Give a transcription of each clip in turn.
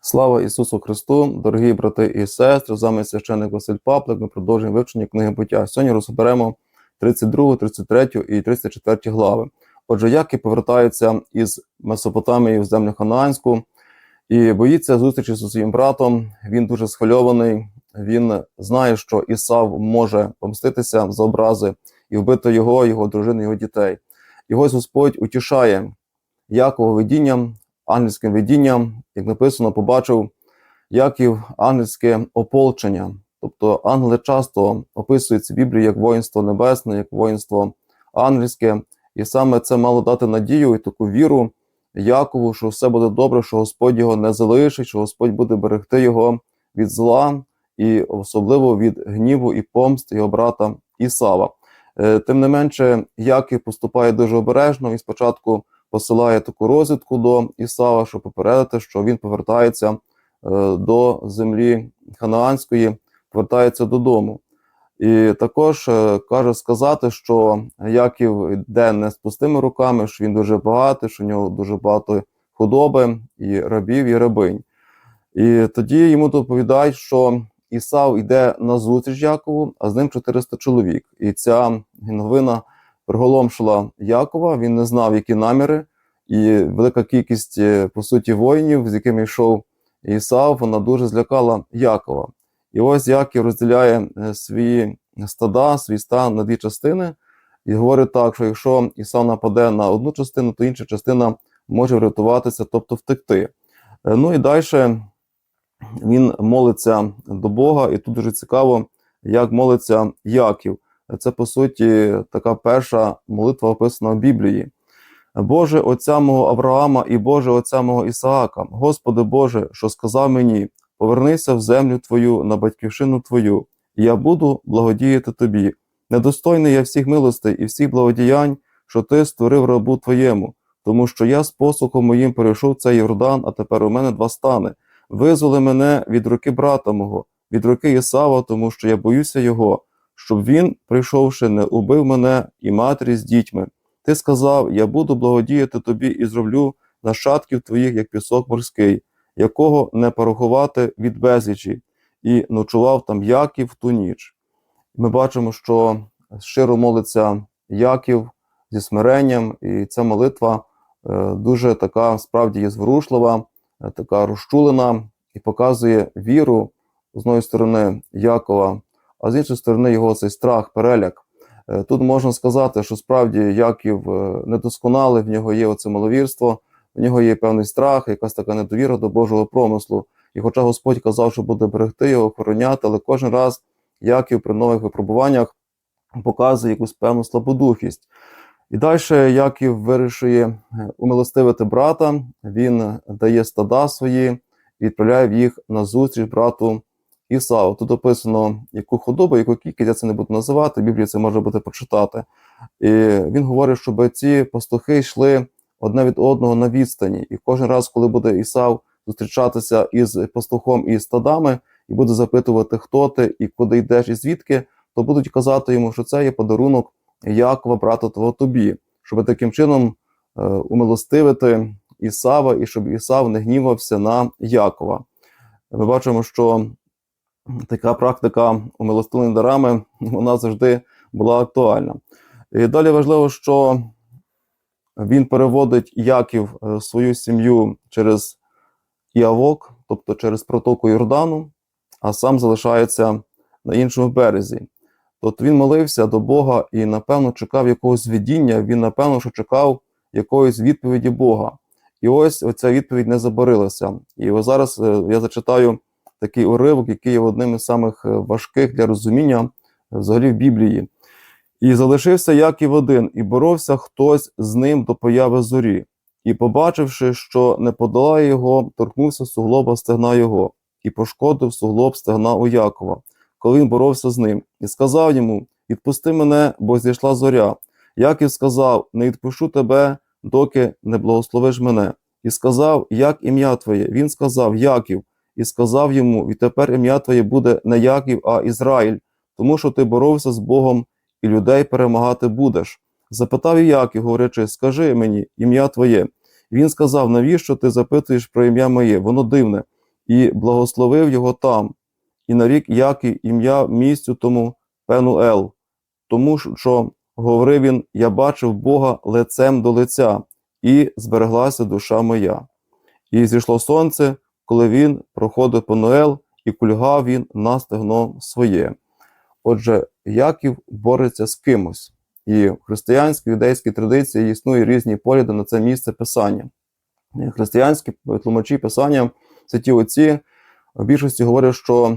Слава Ісусу Христу, дорогі брати і сестри, з вами священник Василь Паплик. Ми продовжуємо вивчення книги буття. Сьогодні розберемо 32, 33 і 34 глави. Отже, Яків повертається із Месопотамії в землю Ханаанську і боїться зустрічі зі своїм братом. Він дуже схвильований. Він знає, що Ісав може помститися за образи і вбити його, його дружину, його дітей. І ось Господь утішає Якова видінням, ангельським видінням, як написано, побачив Яків ангельське ополчення. Тобто ангели часто описуються в Біблії як воїнство небесне, як воїнство ангельське, і саме це мало дати надію і таку віру Якову, що все буде добре, що Господь його не залишить, що Господь буде берегти його від зла і особливо від гніву і помст його брата Ісава. Е, Тим не менше, Яків поступає дуже обережно. Він спочатку посилає таку розвідку до Ісава, щоб попередити, що він повертається е, до землі Ханаанської, повертається додому. І також е, каже сказати, що Яків йде не з пустими руками, що він дуже багатий, що в нього дуже багато худоби, і рабів, і рабинь. І тоді йому доповідають, що Ісав йде на зустріч Якову, а з ним 400 чоловік. І ця новина приголомшила Якова. Він не знав, які наміри, і велика кількість, е, по суті, воїнів, з якими йшов Ісав, вона дуже злякала Якова. І ось Яків розділяє е, свої стада, свій стан на дві частини, і говорить так, що якщо Ісав нападе на одну частину, то інша частина може врятуватися, тобто втекти. Е, Ну і далі він молиться до Бога, і тут дуже цікаво, як молиться Яків. Це, по суті, така перша молитва описана в Біблії. Боже Отця мого Авраама і Боже Отця мого Ісаака, Господи Боже, що сказав мені: повернися в землю Твою, на батьківщину Твою, і я буду благодіяти Тобі. Недостойний я всіх милостей і всіх благодіянь, що Ти створив рабу Твоєму, тому що я з посухом моїм перейшов цей Йордан, а тепер у мене два стани. Визволи мене від руки брата мого, від руки Ісава, тому що я боюся його, щоб він, прийшовши, не убив мене і матері з дітьми. Ти сказав: Я буду благодіяти тобі і зроблю нащадків твоїх, як пісок морський, якого не порахувати від безлічі, і ночував там Яків ту ніч. Ми бачимо, що щиро молиться Яків зі смиренням, і ця молитва е, дуже така справді є зворушлива, е, така розчулена і показує віру з одної сторони Якова, а з іншої сторони його цей страх, переляк. Е, Тут можна сказати, що справді Яків е, недосконалий, в нього є оце маловірство, в нього є певний страх, якась така недовіра до Божого промислу. І хоча Господь казав, що буде берегти його, охороняти, але кожен раз Яків при нових випробуваннях показує якусь певну слабодухість. І далі Яків вирішує е, умилостивити брата, він дає стада свої відправляє їх на зустріч брату Ісаву. Тут описано, яку худобу, яку кількість, я це не буду називати, в Біблії це може бути почитати. І він говорить, щоб ці пастухи йшли одне від одного на відстані. І кожен раз, коли буде Ісав зустрічатися із пастухом і стадами, і буде запитувати, хто ти і куди йдеш, і звідки, то будуть казати йому, що це є подарунок Якова, брата твого тобі, щоб таким чином е, умилостивити Ісава, і щоб Ісав не гнівався на Якова. Ми бачимо, що така практика умилостивлення дарами вона завжди була актуальна. І далі важливо, що він переводить Яків е, свою сім'ю через Іавок, тобто через протоку Йордану, а сам залишається на іншому березі. Тобто він молився до Бога і, напевно, чекав якогось видіння, він, напевно, що чекав якоїсь відповіді Бога. І ось оця відповідь не заборилася. І зараз е, я зачитаю такий уривок, який є одним із самих е, важких для розуміння е, взагалі в Біблії. І залишився Яків один, і боровся хтось з ним до появи зорі. І, побачивши, що не подолає його, торкнувся суглоба стегна його, і пошкодив суглоб стегна у Якова, коли він боровся з ним, і сказав йому: Відпусти мене, бо зійшла зоря. Яків сказав: Не відпущу тебе, доки не благословиш мене. І сказав, як ім'я твоє. Він сказав, Яків, і сказав йому: Відтепер ім'я твоє буде не Яків, а Ізраїль, тому що ти боровся з Богом і людей перемагати будеш. Запитав Яків, говорячи, скажи мені ім'я твоє. Він сказав: Навіщо ти запитуєш про ім'я моє? Воно дивне. і благословив його там, і нарік Яків ім'я місцю тому Пенуел, тому що говорив він: Я бачив Бога лицем до лиця, і збереглася душа моя. І зійшло сонце, коли він проходив Пенуел, і кульгав він на стегно своє. Отже, Яків бореться з кимось, і в християнській юдейській традиції існує різні погляди на це місце писання. Християнські тлумачі писання, святі отці, в більшості говорять, що е,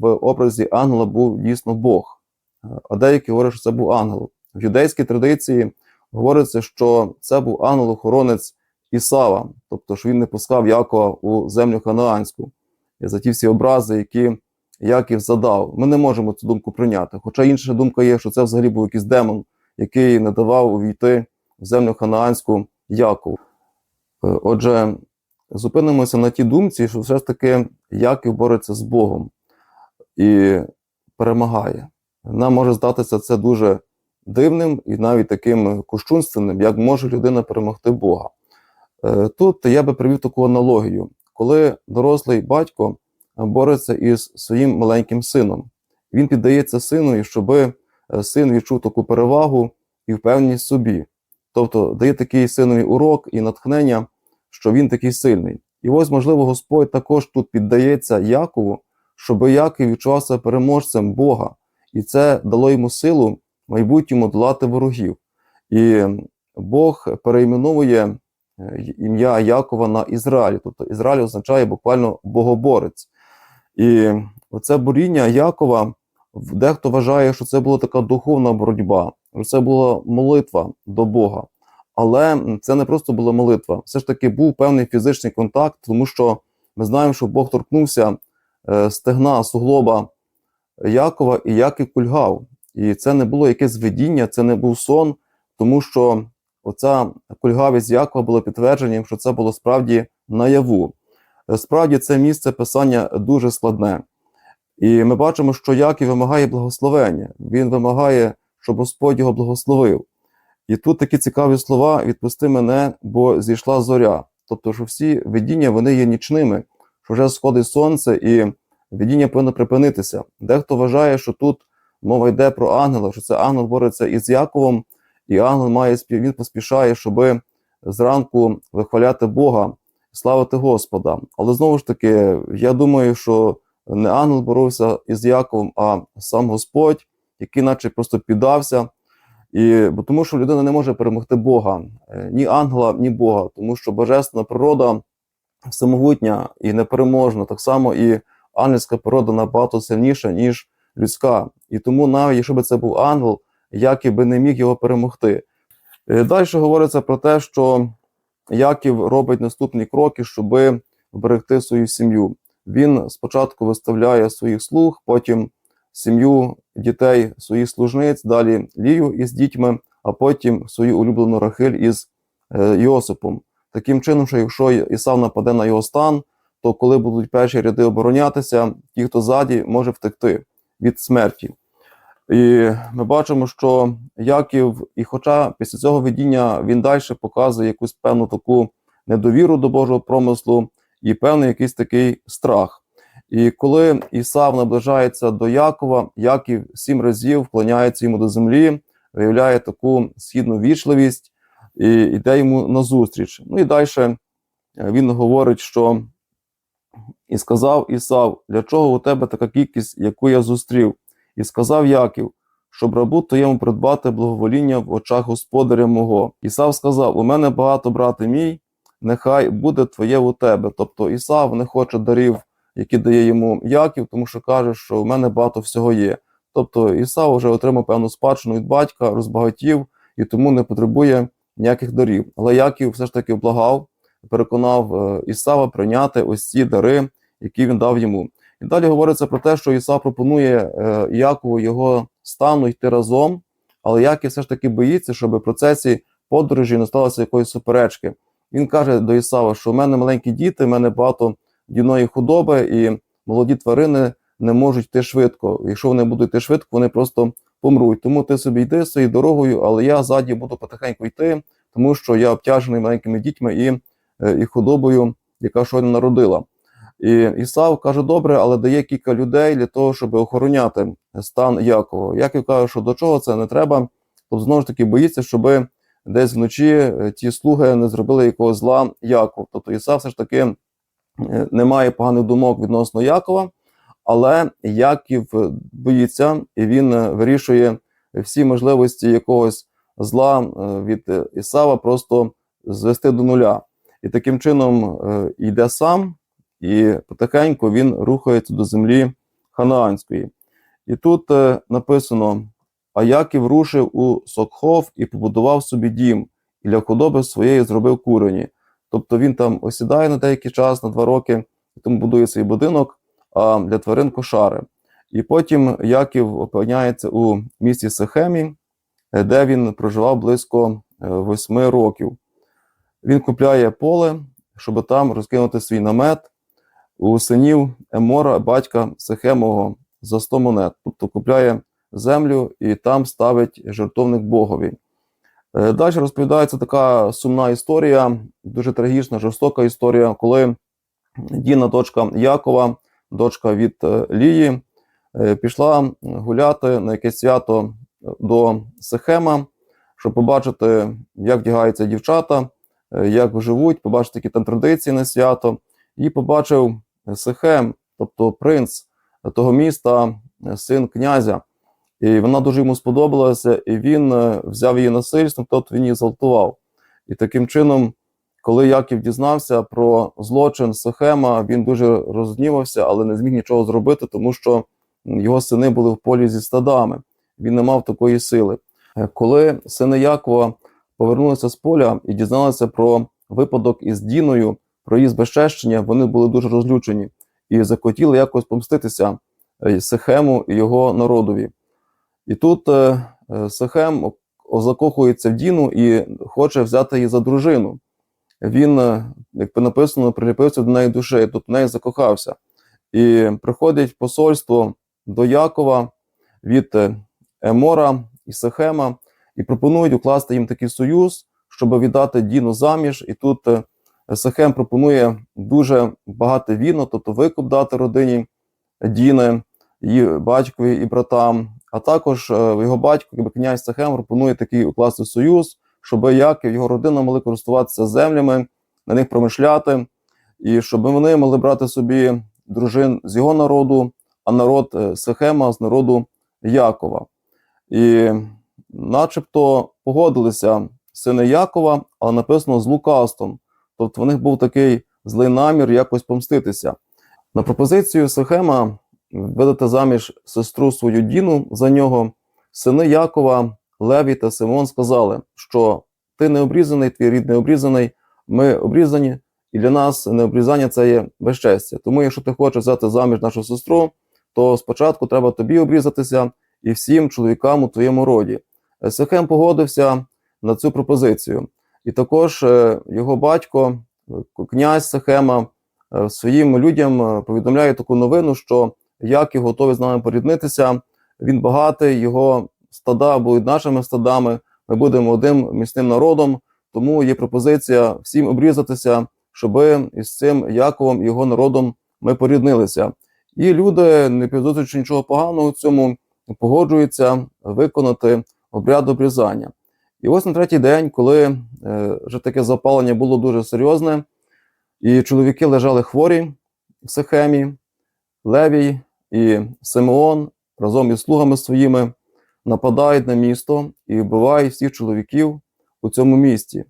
в образі ангела був дійсно Бог, Е, а деякі говорять, що це був ангел. В юдейській традиції говориться, що це був ангел-охоронець Ісава, тобто, що він не пускав Якова у землю ханаанську. За ті всі образи, які Яків задав. Ми не можемо цю думку прийняти. Хоча інша думка є, що це взагалі був якийсь демон, який не давав увійти в землю ханаанську Якову. Е, Отже, зупинимося на тій думці, що все ж таки Яків бореться з Богом і перемагає. Нам може здатися це дуже дивним і навіть таким кощунственним, як може людина перемогти Бога. Е, Тут я би привів таку аналогію, коли дорослий батько бореться із своїм маленьким сином. Він піддається сину, щоб син відчув таку перевагу і впевненість собі. Тобто дає такий синові урок і натхнення, що він такий сильний. І ось, можливо, Господь також тут піддається Якову, щоб Яків відчувався переможцем Бога, і це дало йому силу майбутньому долати ворогів. І Бог перейменовує е, ім'я Якова на Ізраїль. Тобто Ізраїль означає буквально богоборець. І оце боріння Якова, дехто вважає, що це була така духовна боротьба, що це була молитва до Бога. Але це не просто була молитва, все ж таки був певний фізичний контакт, тому що ми знаємо, що Бог торкнувся е, стегна, суглоба Якова, і Яків кульгав. І це не було якесь видіння, це не був сон, тому що оця кульгавість Якова була підтвердженням, що це було справді наяву. Е, Справді це місце писання дуже складне. І ми бачимо, що Яків вимагає благословення. Він вимагає, щоб Господь його благословив. І тут такі цікаві слова: відпусти мене, бо зійшла зоря. Тобто, що всі видіння вони є нічними, що вже сходить сонце, і видіння повинно припинитися. Дехто вважає, що тут мова йде про ангела, що це ангел бореться із Яковом, і ангел має він поспішає, щоби зранку вихваляти Бога, славити Господа. Але знову ж таки, я думаю, що не ангел боровся із Яковом, а сам Господь, який наче просто піддався. І, бо тому що людина не може перемогти Бога, е, ні ангела, ні Бога, тому що божественна природа всемогутня і непереможна. Так само і ангельська природа набагато сильніша, ніж людська. І тому, навіть якщо б це був ангел, Яків би не міг його перемогти. Далі говориться про те, що Яків робить наступні кроки, щоб вберегти свою сім'ю. Він спочатку виставляє своїх слуг, потім сім'ю дітей своїх служниць, далі Лію із дітьми, а потім свою улюблену Рахиль із е, Йосипом. Таким чином, що якщо Ісав нападе на його стан, то коли будуть перші ряди оборонятися, ті, хто ззаді, може втекти від смерті. І ми бачимо, що Яків, і хоча після цього видіння він далі показує якусь певну таку недовіру до Божого промислу і певний якийсь такий страх. І коли Ісав наближається до Якова, Яків сім разів вклоняється йому до землі, виявляє таку східну вічливість і йде йому назустріч. Ну і далі він говорить, що і сказав Ісав, для чого у тебе така кількість, яку я зустрів? І сказав Яків, щоб рабу твоєму придбати благовоління в очах господаря мого. Ісав сказав: У мене багато брати мій, нехай буде твоє у тебе. Тобто Ісав не хоче дарів, які дає йому Яків, тому що каже, що у мене багато всього є. Тобто Ісав вже отримав певну спадщину від батька, розбагатів і тому не потребує ніяких дарів. Але Яків все ж таки благав, переконав е, Ісава прийняти ось ці дари, які він дав йому. І далі говориться про те, що Ісав пропонує е, Якову його стану йти разом, але Яків все ж таки боїться, щоб в процесі подорожі не сталося якоїсь суперечки. Він каже до Ісава, що в мене маленькі діти, в мене багато дійної худоби, і молоді тварини не можуть йти швидко. Якщо вони будуть йти швидко, вони просто помруть. Тому ти собі йди своєю дорогою, але я ззаді буду потихеньку йти, тому що я обтяжений маленькими дітьми і, е, і худобою, яка щойно народила. І Ісав каже, добре, але дає кілька людей для того, щоб охороняти стан Якова. Яків каже, що до чого це не треба. Тобто, знову ж таки, боїться, щоб десь вночі е, ті слуги не зробили якогось зла Якову. Тобто Ісав все ж таки е, не має поганих думок відносно Якова, але Яків боїться і він е, вирішує всі можливості якогось зла від Ісава просто звести до нуля. І таким чином йде сам, і потихеньку він рухається до землі Ханаанської. І тут е, написано: А Яків рушив у Сокхов і побудував собі дім, і для худоби своєї зробив курені. Тобто він там осідає на деякий час, на два роки, і тому будує свій будинок, а для тварин кошари. І потім Яків опиняється у місті Сехемі, е, де він проживав близько е, восьми років. Він купляє поле, щоб там розкинути свій намет у синів Емора, батька Сехемового, за 100 монет. Тобто купляє землю і там ставить жертовник Богові. Е, Далі розповідається така сумна історія, дуже трагічна, жорстока історія, коли Діна, дочка Якова, дочка від е, Лії, е, пішла гуляти на якесь свято до Сехема, щоб побачити, як вдягаються дівчата, як живуть, побачити, які там традиції на свято. І побачив Сехем, тобто принц того міста, син князя. І вона дуже йому сподобалася, і він е, взяв її насильством, тобто він її зґвалтував. І таким чином, коли Яків дізнався про злочин Сехема, він дуже розгнівався, але не зміг нічого зробити, тому що його сини були в полі зі стадами. Він не мав такої сили. Е, Коли сини Якова повернулися з поля і дізналися про випадок із Діною, про її збезчещення, вони були дуже розлючені і захотіли якось помститися е, Сехему і його народові. І тут е, е, Сехем закохується в Діну і хоче взяти її за дружину. Він, як написано, приліпився до неї душею, тут в неї закохався. І приходить посольство до Якова від Емора і Сехема і пропонують укласти їм такий союз, щоб віддати Діну заміж. І тут Сехем пропонує дуже багато віно, тобто викуп дати родині Діни, її батькові і братам. А також е, його батько, князь Сахем, пропонує такий укласти союз, щоб Яків, його родина могли користуватися землями, на них промишляти, і щоб вони могли брати собі дружин з його народу, а народ е, Сехема з народу Якова. І начебто погодилися сини Якова, але написано з лукавством. Тобто в них був такий злий намір якось помститися. На пропозицію Сехема видати заміж сестру свою Діну за нього, сини Якова, Леві та Симон сказали, що ти не обрізаний, твій рід не обрізаний, ми обрізані, і для нас необрізання це є безчестя. Тому, якщо ти хочеш взяти заміж нашу сестру, то спочатку треба тобі обрізатися і всім чоловікам у твоєму роді. Сехем погодився на цю пропозицію. І також е, його батько, е, князь Сехема, е, своїм людям повідомляє таку новину, що Яків готовий з нами поріднитися. Він багатий, його стада будуть нашими стадами. Ми будемо одним міцним народом. Тому є пропозиція всім обрізатися, щоб із цим Яковом і його народом ми поріднилися. І люди, не підозрюючи нічого поганого в цьому, погоджуються виконати обряд обрізання. І ось на третій день, коли е, вже таке запалення було дуже серйозне, і чоловіки лежали хворі в Сихемі, Левій і Симеон разом із слугами своїми нападають на місто і вбивають всіх чоловіків у цьому місті,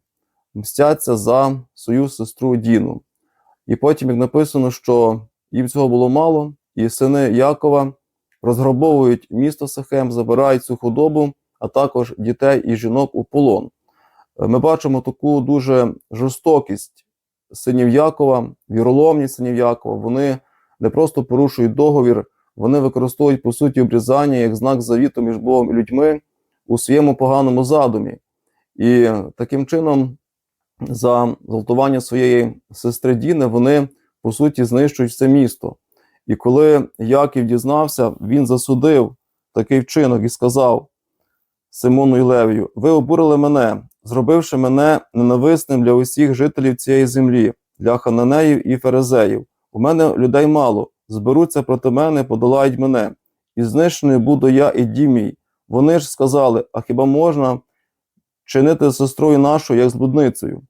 мстяться за свою сестру Діну. І потім, як написано, що їм цього було мало, і сини Якова розграбовують місто Сахем, забирають цю худобу, а також дітей і жінок у полон. Е, Ми бачимо таку дуже жорстокість синів Якова, віроломність синів Якова. Вони не просто порушують договір, вони використовують по суті обрізання як знак завіту між Богом і людьми у своєму поганому задумі. І таким чином, за зґвалтування своєї сестри Діни, вони по суті знищують все місто. І коли Яків дізнався, він засудив такий вчинок і сказав Симону і Левію: Ви обурили мене, зробивши мене ненависним для усіх жителів цієї землі, для хананеїв і ферезеїв. У мене людей мало, зберуться проти мене, подолають мене, і знищений буду я і дім мій. Вони ж сказали: а хіба можна чинити сестрою нашою, як з блудницею?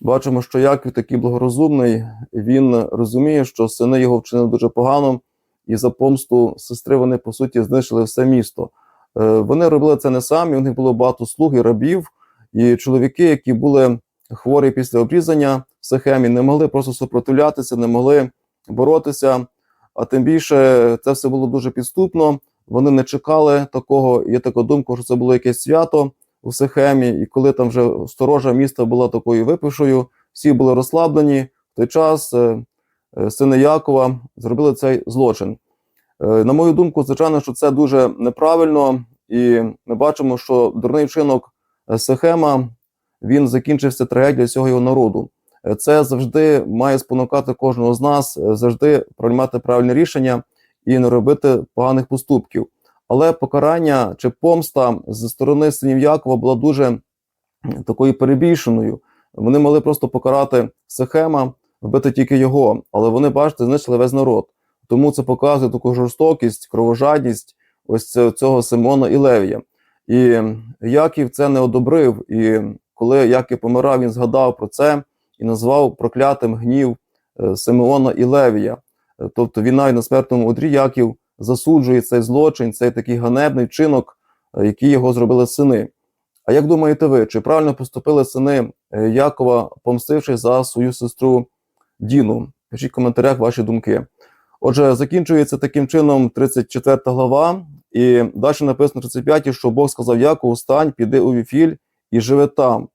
Бачимо, що Яків такий благорозумний, він розуміє, що сини його вчинили дуже погано, і за помсту сестри вони, по суті, знищили все місто. Е, Вони робили це не самі, у них було багато слуг і рабів, і чоловіки, які були хворі після обрізання в Сихемі, не могли просто супротивлятися, не могли боротися. А тим більше це все було дуже підступно. Вони не чекали такого. Є така думка, що це було якесь свято у Сихемі, і коли там вже сторожа міста була такою випившою, всі були розслаблені. В той час е, е, сини Якова зробили цей злочин. Е, На мою думку, звичайно, що це дуже неправильно, і ми бачимо, що дурний вчинок е, Сихема він закінчився трагедією всього його народу. Е, Це завжди має спонукати кожного з нас, завжди приймати правильне рішення і не робити поганих поступків. Але покарання чи помста зі сторони синів Якова була дуже такою перебільшеною. Вони могли просто покарати Сихема, вбити тільки його, але вони, бачите, знищили весь народ. Тому це показує таку жорстокість, кровожадність ось цього Симона і Левія. І Яків це не одобрив. І коли Яків помирав, він згадав про це і назвав проклятим гнів е, Симеона і Левія. Е, Тобто він навіть на смертному одрі Яків засуджує цей злочин, цей такий ганебний вчинок, е, який його зробили сини. А як думаєте ви, чи правильно поступили сини Якова, помстившись за свою сестру Діну? Пишіть в коментарях ваші думки. Отже, закінчується таким чином 34 глава, і далі написано 35, що Бог сказав Якову, стань, піди у Віфіль і живи там.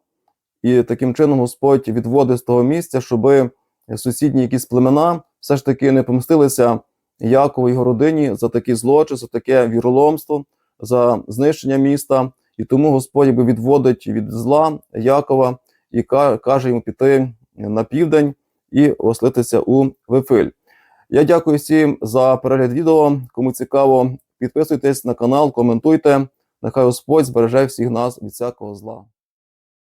І таким чином Господь відводить з того місця, щоб сусідні якісь племена все ж таки не помстилися Якову і його родині за такий злочин, за таке віроломство, за знищення міста. І тому Господь якби відводить від зла Якова і каже йому піти на південь і оселитися у Вифиль. Я дякую всім за перегляд відео. Кому цікаво, підписуйтесь на канал, коментуйте. Нехай Господь збереже всіх нас від всякого зла.